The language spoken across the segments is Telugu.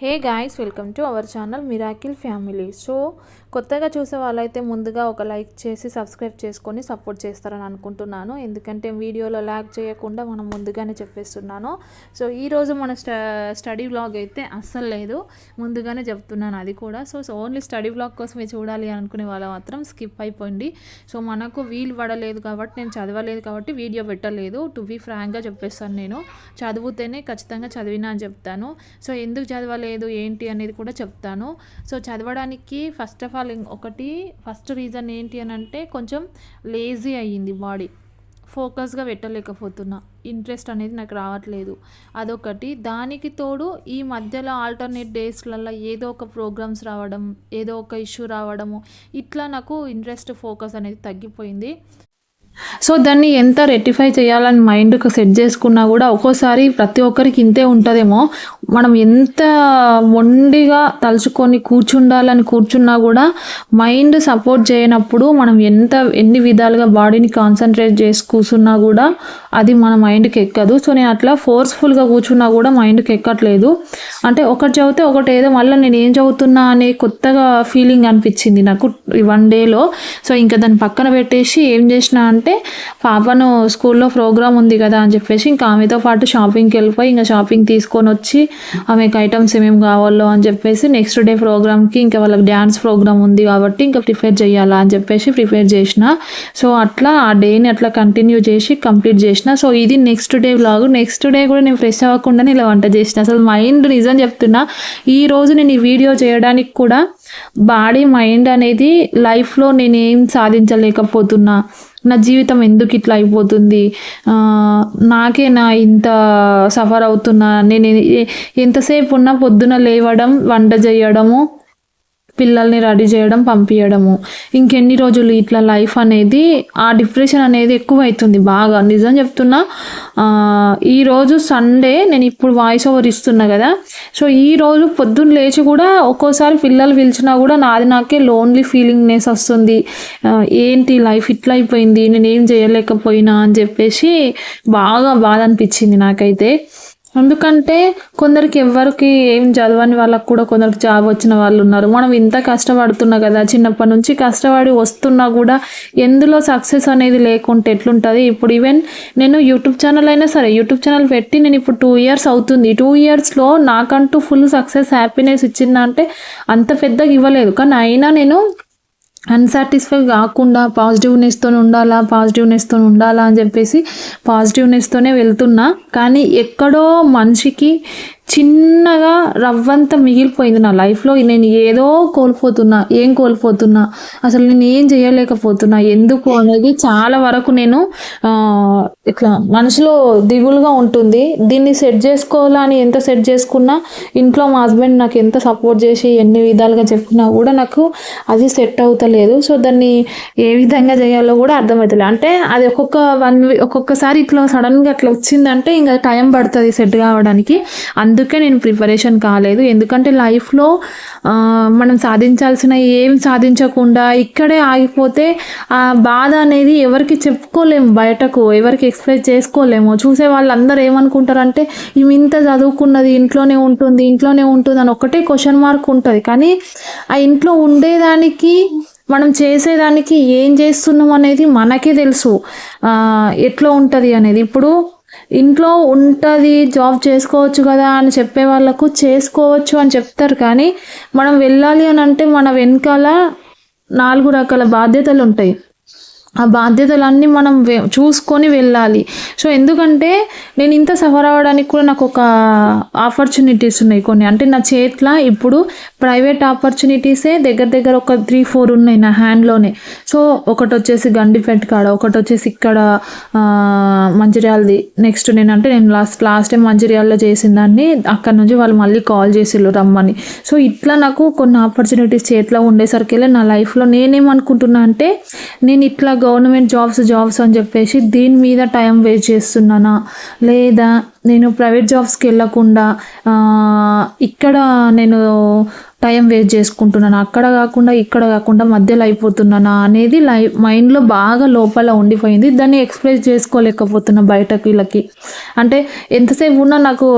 Hey guys welcome to our channel miracle family. So కొత్తగా చూసే వాళ్ళైతే ముందుగా ఒక లైక్ చేసి సబ్స్క్రైబ్ చేసుకొని సపోర్ట్ చేస్తారని అనుకుంటున్నాను. ఎందుకంటే వీడియోలో ల్యాక్ చేయకుండా మనం ముందుగానే చెప్పేస్తున్నాను. సో ఈరోజు మన స్ట స్టడీ వ్లాగ్ అయితే అస్సలు లేదు. ముందుగానే చెప్తున్నాను అది కూడా. So so only study vlog కోసమే చూడాలి అనుకునే వాళ్ళ మాత్రం స్కిప్ అయిపోయింది సో మనకు వీలు పడలేదు కాబట్టి నేను చదవలేదు కాబట్టి వీడియో పెట్టలేదు. టు బీ ఫ్రాంక్గా చెప్పేస్తాను నేను. చదివితేనే ఖచ్చితంగా చదివినా అని చెప్తాను. సో ఎందుకు చదవలేదు లేదు ఏంటి అనేది కూడా చెప్తాను. సో చదవడానికి ఫస్ట్ ఆఫ్ ఆల్ ఒకటి ఫస్ట్ రీజన్ ఏంటి అని అంటే కొంచెం లేజీ అయ్యింది బాడీ ఫోకస్గా పెట్టలేకపోతున్నా. ఇంట్రెస్ట్ అనేది నాకు రావట్లేదు. అదొకటి. దానికి తోడు ఈ మధ్యలో ఆల్టర్నేట్ డేస్లలో ఏదో ఒక ప్రోగ్రామ్స్ రావడం ఏదో ఒక ఇష్యూ రావడము ఇట్లా నాకు ఇంట్రెస్ట్ ఫోకస్ అనేది తగ్గిపోయింది. సో దాన్ని ఎంత రెక్టిఫై చేయాలని మైండ్కి సెట్ చేసుకున్నా కూడా ఒక్కోసారి ప్రతి ఒక్కరికి ఇంతే ఉంటుందేమో. మనం ఎంత మొండిగా తలుచుకొని కూర్చుండాలని కూర్చున్నా కూడా మైండ్ సపోర్ట్ చేయనప్పుడు మనం ఎంత ఎన్ని విధాలుగా బాడీని కాన్సన్ట్రేట్ చేసి కూర్చున్నా కూడా అది మన మైండ్కి ఎక్కదు. సో నేను అట్లా ఫోర్స్ఫుల్గా కూర్చున్నా కూడా మైండ్కి ఎక్కట్లేదు. అంటే ఒకటి చదివితే ఒకటి ఏదో మళ్ళీ నేను ఏం చదువుతున్నా అనే కొత్తగా ఫీలింగ్ అనిపించింది నాకు ఈ వన్ డేలో సో ఇంకా దాన్ని పక్కన పెట్టేసి ఏం చేసిన అంటే పాపను స్కూల్లో ప్రోగ్రామ్ ఉంది కదా అని చెప్పేసి ఇంకా ఆమెతో పాటు షాపింగ్కి వెళ్ళిపోయి ఇంకా షాపింగ్ తీసుకొని వచ్చి ఆమెకు ఐటమ్స్ ఏమేమి కావాలో అని చెప్పేసి నెక్స్ట్ డే ప్రోగ్రామ్కి ఇంకా వాళ్ళకి డ్యాన్స్ ప్రోగ్రామ్ ఉంది కాబట్టి ఇంకా ప్రిపేర్ చేయాలా అని చెప్పేసి ప్రిపేర్ చేసిన. సో అట్లా ఆ డేని అట్లా కంటిన్యూ చేసి కంప్లీట్ చేసిన. సో ఇది next day vlog next day కూడా నేను ఫ్రెష్ అవ్వకుండానే ఇలా వంట చేసిన. అసలు మైండ్ నిజం చెప్తున్నా ఈ రోజు నేను ఈ వీడియో చేయడానికి కూడా బాడీ మైండ్ అనేది లైఫ్లో నేను ఏం సాధించలేకపోతున్నా. నా జీవితం ఎందుకు ఇట్లా అయిపోతుంది? నాకే నా ఇంత సఫర్ అవుతున్నా. నేను ఎంతసేపు ఉన్నా పొద్దున లేవడం వంట చేయడము పిల్లల్ని రెడీ చేయడం పంపించడము ఇంకెన్ని రోజులు ఇట్లా లైఫ్ అనేది ఆ డిప్రెషన్ అనేది ఎక్కువ అవుతుంది బాగా. నిజం చెప్తున్నా ఈరోజు సండే నేను ఇప్పుడు వాయిస్ ఓవర్ ఇస్తున్నా కదా. సో ఈ రోజు పొద్దున్న లేచి కూడా ఒక్కోసారి పిల్లలు పిలిచినా కూడా నాది నాకే లోన్లీ ఫీలింగ్నెస్ వస్తుంది. ఏంటి లైఫ్ ఇట్లా అయిపోయింది నేనేం చేయలేకపోయినా అని చెప్పేసి బాగా బాధ అనిపించింది నాకైతే. ఎందుకంటే కొందరికి ఎవరికి ఏం చదవని వాళ్ళకి కూడా కొందరికి జాబ్ వచ్చిన వాళ్ళు ఉన్నారు. మనం ఇంత కష్టపడుతున్నా కదా చిన్నప్పటి నుంచి కష్టపడి వస్తున్నా కూడా ఎందులో సక్సెస్ అనేది లేకుంటే ఎట్లుంటుంది? ఇప్పుడు ఈవెన్ నేను యూట్యూబ్ ఛానల్ అయినా సరే యూట్యూబ్ ఛానల్ పెట్టి నేను ఇప్పుడు టూ ఇయర్స్ అవుతుంది. టూ ఇయర్స్లో నాకంటూ ఫుల్ సక్సెస్ హ్యాపీనెస్ ఇచ్చిందంటే అంత పెద్దగా ఇవ్వలేదు. కానీ అయినా నేను అన్సాటిస్ఫై కాకుండా పాజిటివ్నెస్తో ఉండాలా పాజిటివ్నెస్తో ఉండాలా అని చెప్పేసి పాజిటివ్నెస్తోనే వెళ్తున్నా. కానీ ఎక్కడో మనిషికి చిన్నగా రవ్వంత మిగిలిపోయింది నా లైఫ్లో నేను ఏదో కోల్పోతున్నా ఏం కోల్పోతున్నా అసలు నేను ఏం చేయలేకపోతున్నా ఎందుకు అనేది చాలా వరకు నేను ఇట్లా మనసులో దిగులుగా ఉంటుంది. దీన్ని సెట్ చేసుకోవాలని ఎంత సెట్ చేసుకున్నా ఇంట్లో మా హస్బెండ్ నాకు ఎంత సపోర్ట్ చేసి ఎన్ని విధాలుగా చెప్పినా కూడా నాకు అది సెట్ అవుతలేదు. సో దాన్ని ఏ విధంగా చేయాలో కూడా అర్థమవుతలేదు అంటే అది ఒక్కొక్క వన్ ఒక్కొక్కసారి ఇట్లా సడన్గా అట్లా వచ్చిందంటే ఇంకా టైం పడుతుంది సెట్ కావడానికి. అందుకే నేను ప్రిపరేషన్ కాలేదు. ఎందుకంటే లైఫ్లో మనం సాధించాల్సిన ఏం సాధించకుండా ఇక్కడే ఆగిపోతే ఆ బాధ అనేది ఎవరికి చెప్పుకోలేము బయటకు ఎవరికి ఎక్స్ప్రెస్ చేసుకోలేము. చూసే వాళ్ళందరూ ఏమనుకుంటారంటే ఈమె ఇంత చదువుకున్నది ఇంట్లోనే ఉంటుంది ఇంట్లోనే ఉంటుంది అని ఒకటే క్వశ్చన్ మార్క్ ఉంటుంది. కానీ ఆ ఇంట్లో ఉండేదానికి మనం చేసేదానికి ఏం చేస్తున్నాం అనేది మనకే తెలుసు. ఎట్లా ఉంటుంది అనేది. ఇప్పుడు ఇంట్లో ఉంటుంది జాబ్ చేసుకోవచ్చు కదా అని చెప్పే వాళ్ళకు చేసుకోవచ్చు అని చెప్తారు కానీ మనం వెళ్ళాలి అని అంటే మన వెనకాల నాలుగు రకాల బాధ్యతలు ఉంటాయి. ఆ బాధ్యతలన్నీ మనం వె- చూసుకొని వెళ్ళాలి. సో ఎందుకంటే నేను ఇంత సఫర్ అవ్వడానికి కూడా నాకు ఒక ఆపర్చునిటీస్ ఉన్నాయి కొన్ని. అంటే నా చేతిలో ఇప్పుడు ప్రైవేట్ ఆపర్చునిటీసే దగ్గర దగ్గర ఒక త్రీ ఫోర్ ఉన్నాయి నా హ్యాండ్లోనే. సో ఒకటి వచ్చేసి గండిపేట కాడ ఒకటి వచ్చేసి ఇక్కడ మంచిర్యాలది. నెక్స్ట్ నేను అంటే నేను లాస్ట్ లాస్ట్ టైం మంచిర్యాలలో చేసిన దాన్ని అక్కడ నుంచి వాళ్ళు మళ్ళీ కాల్ చేసిళ్ళు రమ్మని. సో ఇట్లా నాకు కొన్ని ఆపర్చునిటీస్ చేతిలో ఉండేసరికి నా లైఫ్లో నేనేమనుకుంటున్నా అంటే నేను ఇట్లా గవర్నమెంట్ జాబ్స్ జాబ్స్ అని చెప్పేసి దీని మీద టైం వేస్ట్ చేస్తున్నానా? లేదా నేను ప్రైవేట్ జాబ్స్కి వెళ్ళకుండా ఇక్కడ నేను టైం వేస్ట్ చేసుకుంటున్నాను. అక్కడ కాకుండా ఇక్కడ కాకుండా మధ్యలో అయిపోతున్నానా అనేది లై మైండ్లో బాగా లోపల ఉండిపోయింది. దాన్ని ఎక్స్ప్రెస్ చేసుకోలేకపోతున్నా బయటకు వీళ్ళకి. అంటే ఎంతసేపు ఉన్నా నాకు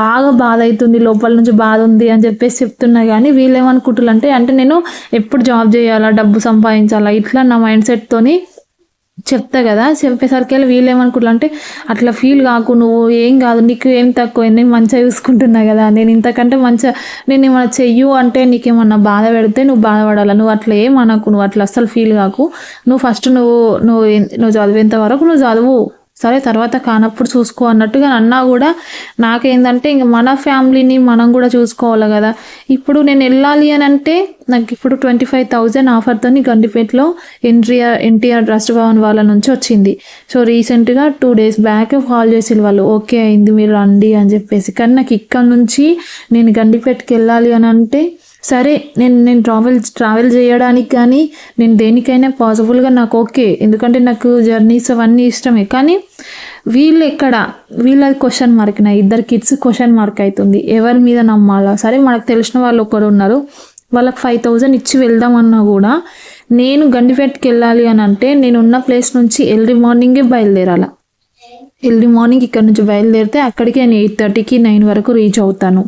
బాగా బాధ అవుతుంది లోపల నుంచి బాధ ఉంది అని చెప్పేసి చెప్తున్నా కానీ వీళ్ళు ఏమనుకుంటున్నారు అంటే అంటే నేను ఎప్పుడు జాబ్ చేయాలా డబ్బు సంపాదించాలా ఇట్లా నా మైండ్ సెట్తోని చెప్తా కదా చెప్పేసరికి వెళ్ళి వీళ్ళు ఏమనుకుంటారు అంటే అట్లా ఫీల్ కాకు నువ్వు ఏం కాదు నీకు ఏం తక్కువ నేను మంచిగా చూసుకుంటున్నా కదా నేను ఇంతకంటే మంచిగా నేను ఏమైనా చెయ్యు అంటే నీకేమన్నా బాధ పెడితే నువ్వు బాధపడాలా నువ్వు అట్లా ఏం అనకు నువ్వు అట్లా అస్సలు ఫీల్ కాకు. నువ్వు ఫస్ట్ నువ్వు నువ్వు నువ్వు చదివేంత వరకు నువ్వు చదువు. సరే తర్వాత కానప్పుడు చూసుకో అన్నట్టుగా అన్నా కూడా నాకేందంటే ఇంక మన ఫ్యామిలీని మనం కూడా చూసుకోవాలి కదా. ఇప్పుడు నేను వెళ్ళాలి అని అంటే నాకు ఇప్పుడు ట్వంటీ ఫైవ్ థౌజండ్ ఆఫర్తో గండిపేటలో ఎన్టీఆర్ ఎన్టీఆర్ ట్రస్ట్ భవన్ వాళ్ళ నుంచి వచ్చింది. సో రీసెంట్గా టూ డేస్ బ్యాక్ కాల్ చేసి వాళ్ళు ఓకే అయింది మీరు రండి అని చెప్పేసి. కానీ నాకు ఇక్కడ నుంచి నేను గండిపేటకి వెళ్ళాలి అని అంటే సరే నేను నేను ట్రావెల్ ట్రావెల్ చేయడానికి కానీ నేను దేనికైనా పాసిబుల్గా నాకు ఓకే ఎందుకంటే నాకు జర్నీస్ అవన్నీ ఇష్టమే. కానీ వీళ్ళు ఎక్కడ? వీళ్ళది క్వశ్చన్ మార్క్ నా ఇద్దరు కిడ్స్ క్వశ్చన్ మార్క్ అవుతుంది ఎవరి మీద నమ్మాలా? సరే మనకు తెలిసిన వాళ్ళు ఒకరు ఉన్నారు. వాళ్ళకి ఫైవ్ థౌజండ్ ఇచ్చి వెళ్దామన్నా కూడా నేను గండిపేటకి వెళ్ళాలి అని అంటే నేను ఉన్న ప్లేస్ నుంచి ఎర్లీ మార్నింగే బయలుదేరాలా? ఎర్లీ మార్నింగ్ ఇక్కడ నుంచి బయలుదేరితే అక్కడికి నేను ఎయిట్ థర్టీకి నైన్ వరకు రీచ్ అవుతాను.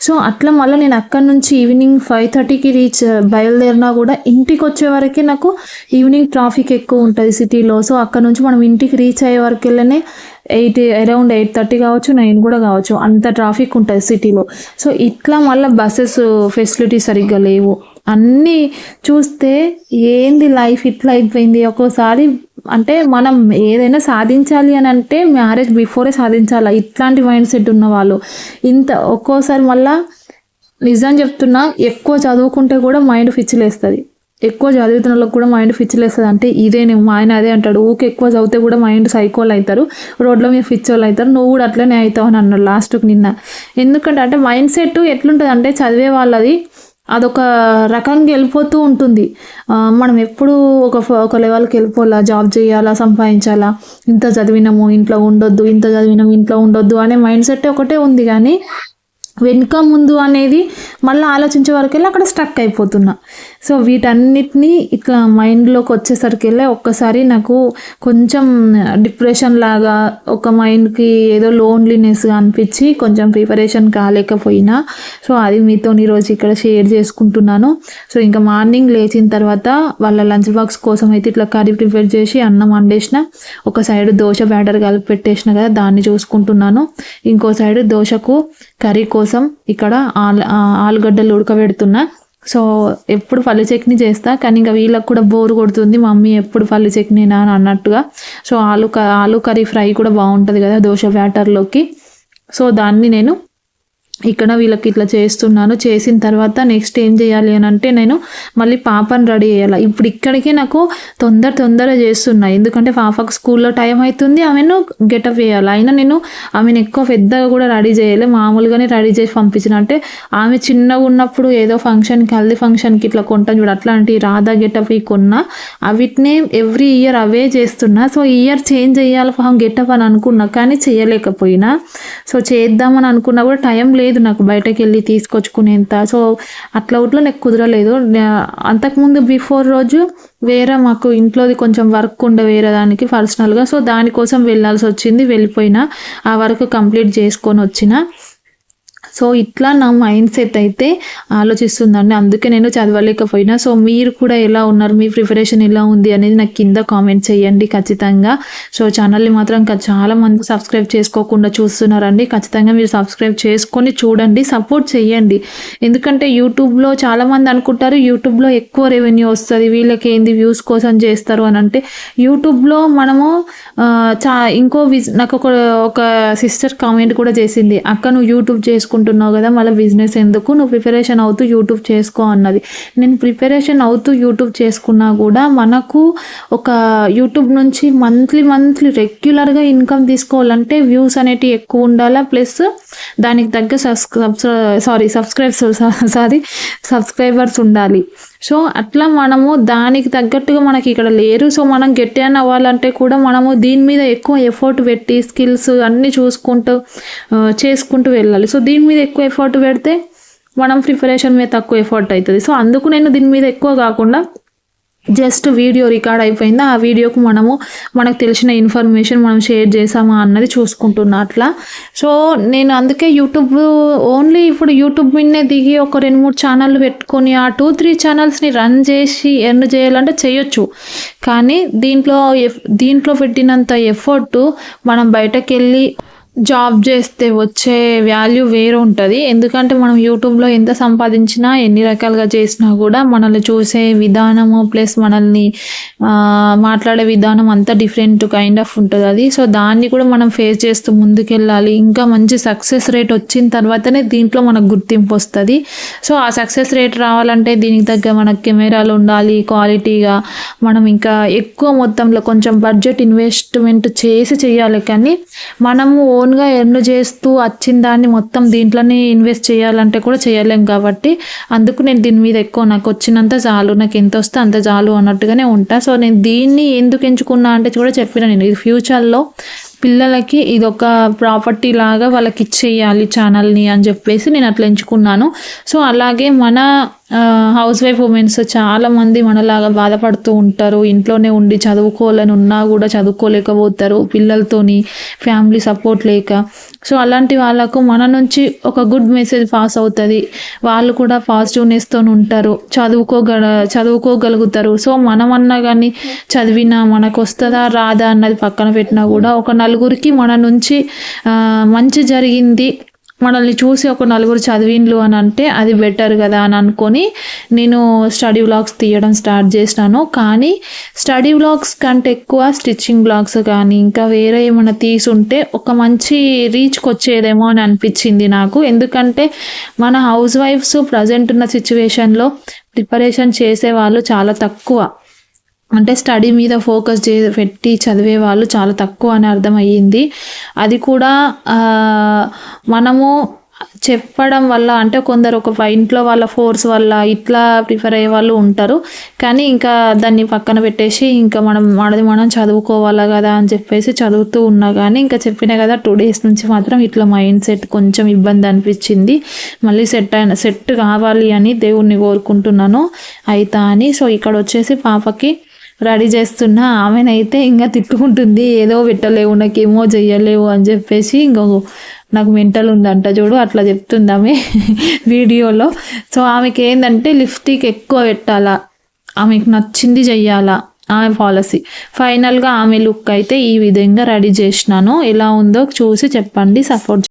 సో అట్లా మళ్ళీ నేను అక్కడ నుంచి ఈవినింగ్ ఫైవ్ థర్టీకి రీచ్ బయలుదేరినా కూడా ఇంటికి వచ్చే వరకే నాకు ఈవినింగ్ ట్రాఫిక్ ఎక్కువ ఉంటుంది సిటీలో. సో అక్కడ నుంచి మనం ఇంటికి రీచ్ అయ్యే వరకు వెళ్ళనే ఎయిట్ అరౌండ్ ఎయిట్ థర్టీ కావచ్చు నైన్ కూడా కావచ్చు. అంత ట్రాఫిక్ ఉంటుంది సిటీలో. సో ఇట్లా మళ్ళీ బస్సెస్ ఫెసిలిటీ సరిగ్గా లేవు. అన్నీ చూస్తే ఏంది లైఫ్ ఇట్లా అయిపోయింది? ఒక్కోసారి అంటే మనం ఏదైనా సాధించాలి అని అంటే మ్యారేజ్ బిఫోరే సాధించాలి? ఇట్లాంటి మైండ్ సెట్ ఉన్న వాళ్ళు. ఇంత ఒక్కోసారి మళ్ళీ నిజం చెప్తున్నా ఎక్కువ చదువుకుంటే కూడా మైండ్ ఫిచ్చిలేస్తుంది ఎక్కువ చదువుతున్న వాళ్ళకి కూడా మైండ్ ఫిచ్చిలేస్తుంది అంటే ఇదేనేమో మా ఆయన అదే అంటాడు. ఊకి ఎక్కువ చదివితే కూడా మైండ్ సైకోల్ అవుతారు రోడ్లో మీద ఫిచ్చోళ్ళు అవుతారు నువ్వు కూడా అట్లనే అవుతావు అని అన్నాడు లాస్ట్కి నిన్న. ఎందుకంటే అంటే మైండ్ సెట్ ఎట్లుంటుంది అంటే చదివే వాళ్ళది అదొక రకంగా వెళ్ళిపోతూ ఉంటుంది. మనం ఎప్పుడు ఒక ఒక లెవెల్కి వెళ్ళిపోవాలా? జాబ్ చేయాలా? సంపాదించాలా? ఇంత చదివినాము ఇంట్లో ఉండొద్దు ఇంత చదివినాము ఇంట్లో ఉండొద్దు అనే మైండ్ సెట్ ఒకటే ఉంది కానీ వెనుక ముందు అనేది మళ్ళీ ఆలోచించే వరకెళ్ళి అక్కడ స్టక్ అయిపోతున్నా. సో వీటన్నిటినీ ఇట్లా మైండ్లోకి వచ్చేసరికి వెళ్ళి ఒక్కసారి నాకు కొంచెం డిప్రెషన్ లాగా ఒక మైండ్కి ఏదో లోన్లీనెస్గా అనిపించి కొంచెం ప్రిపరేషన్ కాలేకపోయినా సో అది మీతో ఈరోజు ఇక్కడ షేర్ చేసుకుంటున్నాను. సో ఇంకా మార్నింగ్ లేచిన తర్వాత వాళ్ళ లంచ్ బాక్స్ కోసం అయితే ఇట్లా కర్రీ ప్రిపేర్ చేసి అన్నం వండేసిన. ఒక సైడ్ దోశ బ్యాటర్ కలిపి పెట్టేసిన కదా దాన్ని చూసుకుంటున్నాను. ఇంకో సైడ్ దోశకు కర్రీ కోసం ఇక్కడ ఆలు ఆలుగడ్డలు ఉడకబెడుతున్నా. సో ఎప్పుడు పల్లి చట్నీ చేస్తా కానీ ఇంకా వీళ్ళకి కూడా బోర్ కొడుతుంది మమ్మీ ఎప్పుడు పల్లి చట్నీనా అని అన్నట్టుగా. సో ఆలు క- ఆలు కర్రీ ఫ్రై కూడా బాగుంటుంది కదా దోశ బ్యాటర్లోకి. సో దాన్ని నేను ఇక్కడ వీళ్ళకి ఇట్లా చేస్తున్నాను. చేసిన తర్వాత నెక్స్ట్ ఏం చేయాలి అని అంటే నేను మళ్ళీ పాపని రెడీ చేయాలి. ఇప్పుడు ఇక్కడికే నాకు తొందర తొందర చేస్తున్నా. ఎందుకంటే పాపకు స్కూల్లో టైం అవుతుంది ఆమెను గెటప్ చేయాలి. అయినా నేను ఆమెను ఎక్కువ పెద్దగా కూడా రెడీ చేయలే. మామూలుగానే రెడీ చేసి పంపించిన. అంటే ఆమె చిన్నగా ఉన్నప్పుడు ఏదో ఫంక్షన్కి హల్దీ ఫంక్షన్కి ఇట్లా కొంటాను చూడు. అట్లాంటి రాధా గెటప్ కొన్నా. అవిటినే ఎవ్రీ ఇయర్ అవే చేస్తున్నా. సో ఇయర్ చేంజ్ చేయాలి. ఫామ్ గెటప్ అని అనుకున్నా కానీ చేయలేకపోయినా. సో చేద్దామని అనుకున్నా కూడా టైం లేదు. నాకు బయటకు వెళ్ళి తీసుకొచ్చుకునేంత. సో అట్లా ఉట్లో నాకు కుదరలేదు. అంతకుముందు బిఫోర్ రోజు వేరే మాకు ఇంట్లోది కొంచెం వర్క్ ఉండే వేరే దానికి పర్సనల్గా సో దానికోసం వెళ్ళాల్సి వచ్చింది వెళ్ళిపోయినా. ఆ వర్క్ కంప్లీట్ చేసుకొని వచ్చిన. సో ఇట్లా నా మైండ్ సెట్ అయితే ఆలోచిస్తుందండి. అందుకే నేను చదవలేకపోయినా. సో మీరు కూడా ఎలా ఉన్నారు? మీ ప్రిపరేషన్ ఎలా ఉంది అనేది నాకు కింద కామెంట్ చేయండి ఖచ్చితంగా. సో ఛానల్ని మాత్రం ఇంకా చాలా మంది సబ్స్క్రైబ్ చేసుకోకుండా చూస్తున్నారండి. ఖచ్చితంగా మీరు సబ్స్క్రైబ్ చేసుకొని చూడండి. సపోర్ట్ చేయండి. ఎందుకంటే యూట్యూబ్లో చాలామంది అనుకుంటారు యూట్యూబ్లో ఎక్కువ రెవెన్యూ వస్తుంది. వీళ్ళకి ఏంది వ్యూస్ కోసం చేస్తారు అని అంటే యూట్యూబ్లో మనము చా ఇంకో నాకు ఒక ఒక సిస్టర్ కామెంట్ కూడా చేసింది. అక్క నువ్వు యూట్యూబ్ చేసుకుంటున్నావు కదా మళ్ళీ బిజినెస్ ఎందుకు? నువ్వు ప్రిపరేషన్ అవుతూ యూట్యూబ్ చేసుకో అన్నది. నేను ప్రిపరేషన్ అవుతూ యూట్యూబ్ చేసుకున్నా కూడా మనకు ఒక యూట్యూబ్ నుంచి మంత్లీ మంత్లీ రెగ్యులర్గా ఇన్కమ్ తీసుకోవాలంటే వ్యూస్ అనేటివి ఎక్కువ ఉండాలా? ప్లస్ దానికి తగ్గ subscribe sorry subscribes sorry subscribers ఉండాలి. సో అట్లా మనము దానికి తగ్గట్టుగా మనకి ఇక్కడ లేరు. సో మనం గట్టి అని అవ్వాలంటే కూడా మనము దీని మీద ఎక్కువ ఎఫర్ట్ పెట్టి స్కిల్స్ అన్నీ చూసుకుంటూ చేసుకుంటూ వెళ్ళాలి. సో దీని మీద ఎక్కువ ఎఫర్ట్ పెడితే మనం ప్రిపరేషన్ మీద తక్కువ ఎఫర్ట్ అవుతుంది. సో అందుకు నేను దీని మీద ఎక్కువ కాకుండా జస్ట్ వీడియో రికార్డ్ అయిపోయింది? ఆ వీడియోకు మనము మనకు తెలిసిన ఇన్ఫర్మేషన్ మనం షేర్ చేసామా అన్నది చూసుకుంటున్నా అట్లా. సో నేను అందుకే యూట్యూబ్ ఓన్లీ ఇప్పుడు యూట్యూబ్ మీదనే దిగి ఒక రెండు మూడు ఛానళ్ళు పెట్టుకొని ఆ టూ త్రీ ఛానల్స్ని రన్ చేసి ఎర్న్ చేయాలంటే చేయొచ్చు. కానీ దీంట్లో ఎఫ్ దీంట్లో పెట్టినంత ఎఫర్ట్ మనం బయటకు వెళ్ళి జాబ్ చేస్తే వచ్చే వాల్యూ వేరు ఉంటుంది. ఎందుకంటే మనం యూట్యూబ్లో ఎంత సంపాదించినా ఎన్ని రకాలుగా చేసినా కూడా మనల్ని చూసే విధానము ప్లస్ మనల్ని మాట్లాడే విధానం అంతా డిఫరెంట్ కైండ్ ఆఫ్ ఉంటుంది అది. సో దాన్ని కూడా మనం ఫేస్ చేస్తూ ముందుకెళ్ళాలి. ఇంకా మంచి సక్సెస్ రేట్ వచ్చిన తర్వాతనే దీంట్లో మనకు గుర్తింపు వస్తుంది. సో ఆ సక్సెస్ రేట్ రావాలంటే దీనికి తగ్గ మనకు కెమెరాలు ఉండాలి క్వాలిటీగా మనం ఇంకా ఎక్కువ మొత్తంలో కొంచెం బడ్జెట్ ఇన్వెస్ట్మెంట్ చేసి చేయాలి. కానీ మనము ఓన్ ఓన్గా ఎర్న్ చేస్తూ వచ్చిన దాన్ని మొత్తం దీంట్లోనే ఇన్వెస్ట్ చేయాలంటే కూడా చేయలేం కాబట్టి అందుకు నేను దీని మీద ఎక్కువ నాకు వచ్చినంత చాలు నాకు ఎంత వస్తే అంత చాలు అన్నట్టుగానే ఉంటా. సో నేను దీన్ని ఎందుకు ఎంచుకున్నా అంటే కూడా చెప్పిన నేను ఇది ఫ్యూచర్లో పిల్లలకి ఇది ఒక ప్రాపర్టీ లాగా వాళ్ళకి ఇచ్చేయాలి ఛానల్ని అని చెప్పేసి నేను అట్లా ఎంచుకున్నాను. సో అలాగే మన హౌస్ వైఫ్ ఉమెన్స్ చాలామంది మనలాగా బాధపడుతూ ఉంటారు. ఇంట్లోనే ఉండి చదువుకోవాలని ఉన్నా కూడా చదువుకోలేకపోతారు. పిల్లలతోని ఫ్యామిలీ సపోర్ట్ లేక. సో అలాంటి వాళ్ళకు మన నుంచి ఒక గుడ్ మెసేజ్ పాస్ అవుతుంది. వాళ్ళు కూడా పాజిటివ్నెస్తో ఉంటారు. చదువుకోగల చదువుకోగలుగుతారు. సో మనమన్నా కానీ చదివినా మనకు వస్తుందా రాదా అన్నది పక్కన పెట్టినా కూడా ఒక నలుగురికి మన నుంచి మంచి జరిగింది. మనల్ని చూసి ఒక నలుగురు చదివిండ్లు అని అంటే అది బెటర్ కదా అని అనుకొని నేను స్టడీ వ్లాగ్స్ తీయడం స్టార్ట్ చేసినాను. కానీ స్టడీ వ్లాగ్స్ కంటే ఎక్కువ స్టిచ్చింగ్ బ్లాగ్స్ కానీ ఇంకా వేరే ఏమైనా తీసుంటే ఒక మంచి రీచ్కి వచ్చేదేమో అని అనిపించింది నాకు. ఎందుకంటే మన హౌస్ వైఫ్స్ ప్రజెంట్ ఉన్న సిచ్యువేషన్లో ప్రిపరేషన్ చేసే వాళ్ళు చాలా తక్కువ. అంటే స్టడీ మీద ఫోకస్ చే పెట్టి చదివే వాళ్ళు చాలా తక్కువ అని అర్థమయ్యింది. అది కూడా మనము చెప్పడం వల్ల అంటే కొందరు ఒక ఇంట్లో వాళ్ళ ఫోర్స్ వల్ల ఇట్లా ప్రిఫర్ అయ్యే వాళ్ళు ఉంటారు. కానీ ఇంకా దాన్ని పక్కన పెట్టేసి ఇంకా మనం మనది మనం చదువుకోవాలా కదా అని చెప్పేసి చదువుతూ ఉన్నా కానీ ఇంకా చెప్పిన కదా టూ డేస్ నుంచి మాత్రం ఇట్లా మైండ్ సెట్ కొంచెం ఇబ్బంది అనిపించింది. మళ్ళీ సెట్ అయిన సెట్ కావాలి అని దేవుణ్ణి కోరుకుంటున్నాను. అయితా అని. సో ఇక్కడ వచ్చేసి పాపకి రెడీ చేస్తున్న. ఆమెనైతే ఇంకా తిట్టుకుంటుంది. ఏదో పెట్టలేవు నాకేమో చెయ్యలేవు అని చెప్పేసి ఇంకో నాకు మెంటల్ ఉందంట చూడు అట్లా చెప్తుంది ఆమె వీడియోలో. సో ఆమెకి ఏంటంటే లిప్స్టిక్ ఎక్కువ పెట్టాలా. ఆమెకు నచ్చింది చెయ్యాలా ఆమె పాలసీ. ఫైనల్గా ఆమె లుక్ అయితే ఈ విధంగా రెడీ చేసినాను. ఎలా ఉందో చూసి చెప్పండి. సపోర్ట్